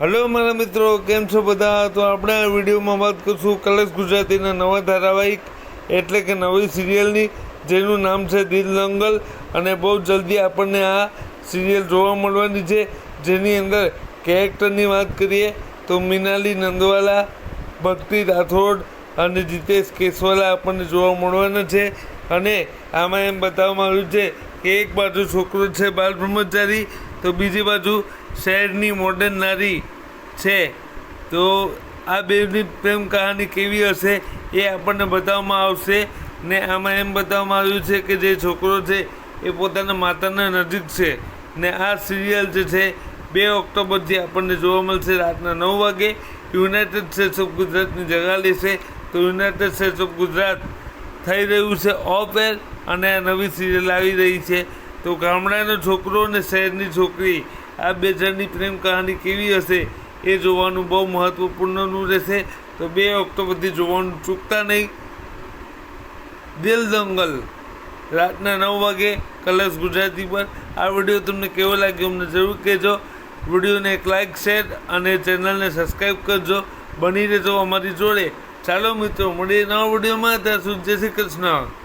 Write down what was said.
Hello મારા મિત્રો, કેમ છો બધા? તો આપણે આ વિડીયોમાં વાત કરશું કલર્સ ગુજરાતીના નવા ધારાવાહિક, એટલે કે નવી સિરિયલની, જેનું નામ છે દિલ દંગલ અને બહુ જલ્દી આપણને આ સિરિયલ જોવા મળવાની છે. જેની અંદર કેરેક્ટરની વાત કરીએ, તો મિનાલી નંદવાલા, ભક્તિ રાઠોડ, અને જીતેશ કેસવાલા આપણને જોવા મળવાના છે. અને આમાં એમ બતાવવામાં આવ્યું છે કે એક બાજુ છોકરો છે બાલ બ્રહ્મચારી તો બીજી બાજુ શહેરની મોડર્ન નારી છે. તો આ બેની પ્રેમ કહાની કેવી હશે એ આપણને બતાવવામાં આવશે ને આમાં એમ બતાવવામાં આવ્યું છે કે જે છોકરો છે એ પોતાના માતાના નજીક છે ને આ સિરિયલ જે છે બે ઓક્ટોબરથી આપણને જોવા મળશે રાતના નવ વાગે. યુનાઇટેડ સ્ટેટ્સ ઓફ ગુજરાતની જગા લેશે તો યુનાઇટેડ સ્ટેટ્સ ઓફ ગુજરાત થઈ રહ્યું છે ઓફ એર અને આ નવી સિરિયલ આવી રહી છે. તો ગામડાનો છોકરો અને શહેરની છોકરી, આ બે જણની પ્રેમ કહાની કેવી હશે? એ જોવાનું બહુ મહત્વપૂર્ણનું રહેશે. તો બે ઓક્ટોબરથી જોવાનું ચૂકતા નહીં. દિલ દંગલ. રાતના નવ વાગે કલર્સ ગુજરાતી પર. આ વીડિયો તમને કેવો લાગ્યો અમને જરૂર કહેજો. વિડીયોને એક લાઇક શેર અને ચેનલને સબસ્ક્રાઈબ કરજો. બની રહેજો અમારી જોડે. ચાલો મિત્રો, મળીએ નવા વિડીયોમાં. ત્યાં સુધી જય શ્રી કૃષ્ણ.